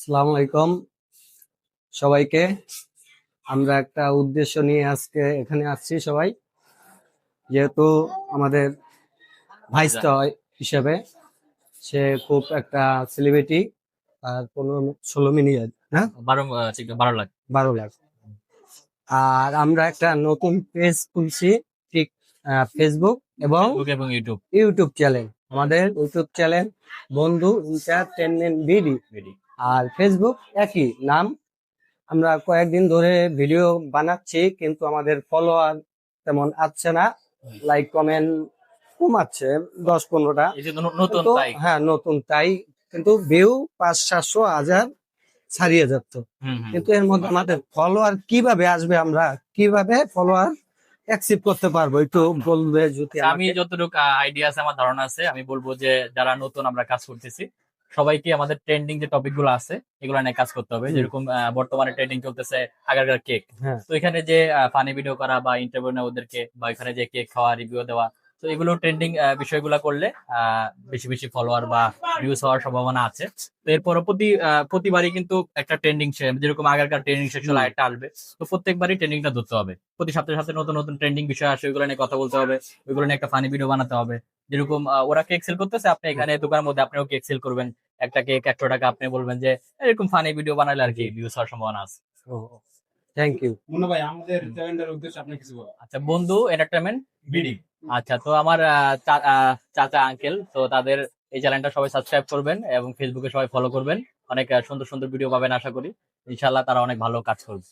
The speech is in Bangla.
সালাম আলাইকুম সবাইকে। আমরা একটা উদ্দেশ্য নিয়ে আজকে এখানে আসছি সবাই। যেহেতু আমাদের ভাইস্টয় হিসেবে সে খুব একটা সেলিব্রিটি আর পনেরো ষোলো মিনিট হ্যাঁ? বারো বারো লাখ। বারো লাখ। আর আমরা একটা নতুন পেজ খুলছি ঠিক ফেসবুক এবং ইউটিউব ইউটিউব চ্যানেল আমাদের ইউটিউব চ্যানেল বন্ধু এন্টারটেনমেন্ট বিডি আর ফেসবুক একই নাম। আমরা কয়েকদিন ধরে ভিডিও বানাচ্ছি কিন্তু আমাদের ফলোয়ার তেমন আসছে না। লাইক কমেন্ট কমাচ্ছে দশ পনেরোটা। নতুন হ্যাঁ নতুন তাই। কিন্তু ভিউ পাঁচ সাতশো হাজার ছাড়িয়ে যাচ্ছে। কিন্তু এর মধ্যে আমাদের ফলোয়ার কীভাবে আসবে আমরা কীভাবে ফলোয়ার অ্যাক্সিভ করতে পারব? একটু বলবে যদি আমি যতটুকু আইডিয়া আছে আমার ধারণা আছে আমি বলব যে যারা নতুন আমরা কাজ করতেছি সবাইকে আমাদের ট্রেন্ডিং যে টপিকগুলো আছে এগুলো নিয়ে কাজ করতে হবে। যেরকম বর্তমানে ট্রেন্ডিং চলতেছে আগারগার কেক হ্যাঁ। তো এখানে যে ফানি ভিডিও করা বা ইন্টারভিউ নেওয়া ওদেরকে বা এখানে যে কেক খাওয়া রিভিউ দেওয়া তো এগুলো ট্রেন্ডিং বিষয়গুলো করলে আহ, বেশি বেশি ফলোয়ার বা ভিউজ হওয়ার সম্ভাবনা আছে। তো এরপর প্রতি প্রতিবারই কিন্তু একটা ট্রেন্ডিং যেরকম আগেরকার ট্রেন্ডিং সেকশন। একটা আসবে তো প্রত্যেকবারই ট্রেন্ডিংটা ধরতে হবে। প্রতি সপ্তাহে সপ্তাহে নতুন নতুন ট্রেন্ডিং বিষয় আসে ওইগুলো নিয়ে কথা বলতে হবে ওইগুলো নিয়ে একটা ফানি ভিডিও বানাতে হবে। যেরকম ওরা কেক সেল করতেছে আপনি এখানে দোকানের মধ্যে আপনিও কেক সেল করবেন। একটা কেক একশো টাকা আপনি বলবেন যে এরকম ফানি ভিডিও বানালে আর কি ভিউজ হওয়ার সম্ভাবনা আছে। থ্যাংক ইউ মুন্না ভাই আমাদের চ্যানেলের উদ্দেশ্যে আপনি কিছু বলেন আচ্ছা বন্ধু এন্টারটেনমেন্ট বিডি আচ্ছা তো আমার আহ, চাচা আঙ্কেল তো তাদের এই চ্যানেলটা সবাই সাবস্ক্রাইব করবেন এবং ফেসবুকে সবাই ফলো করবেন। অনেক সুন্দর সুন্দর ভিডিও পাবেন আশা করি। ইনশাল্লাহ তারা অনেক ভালো কাজ করবে।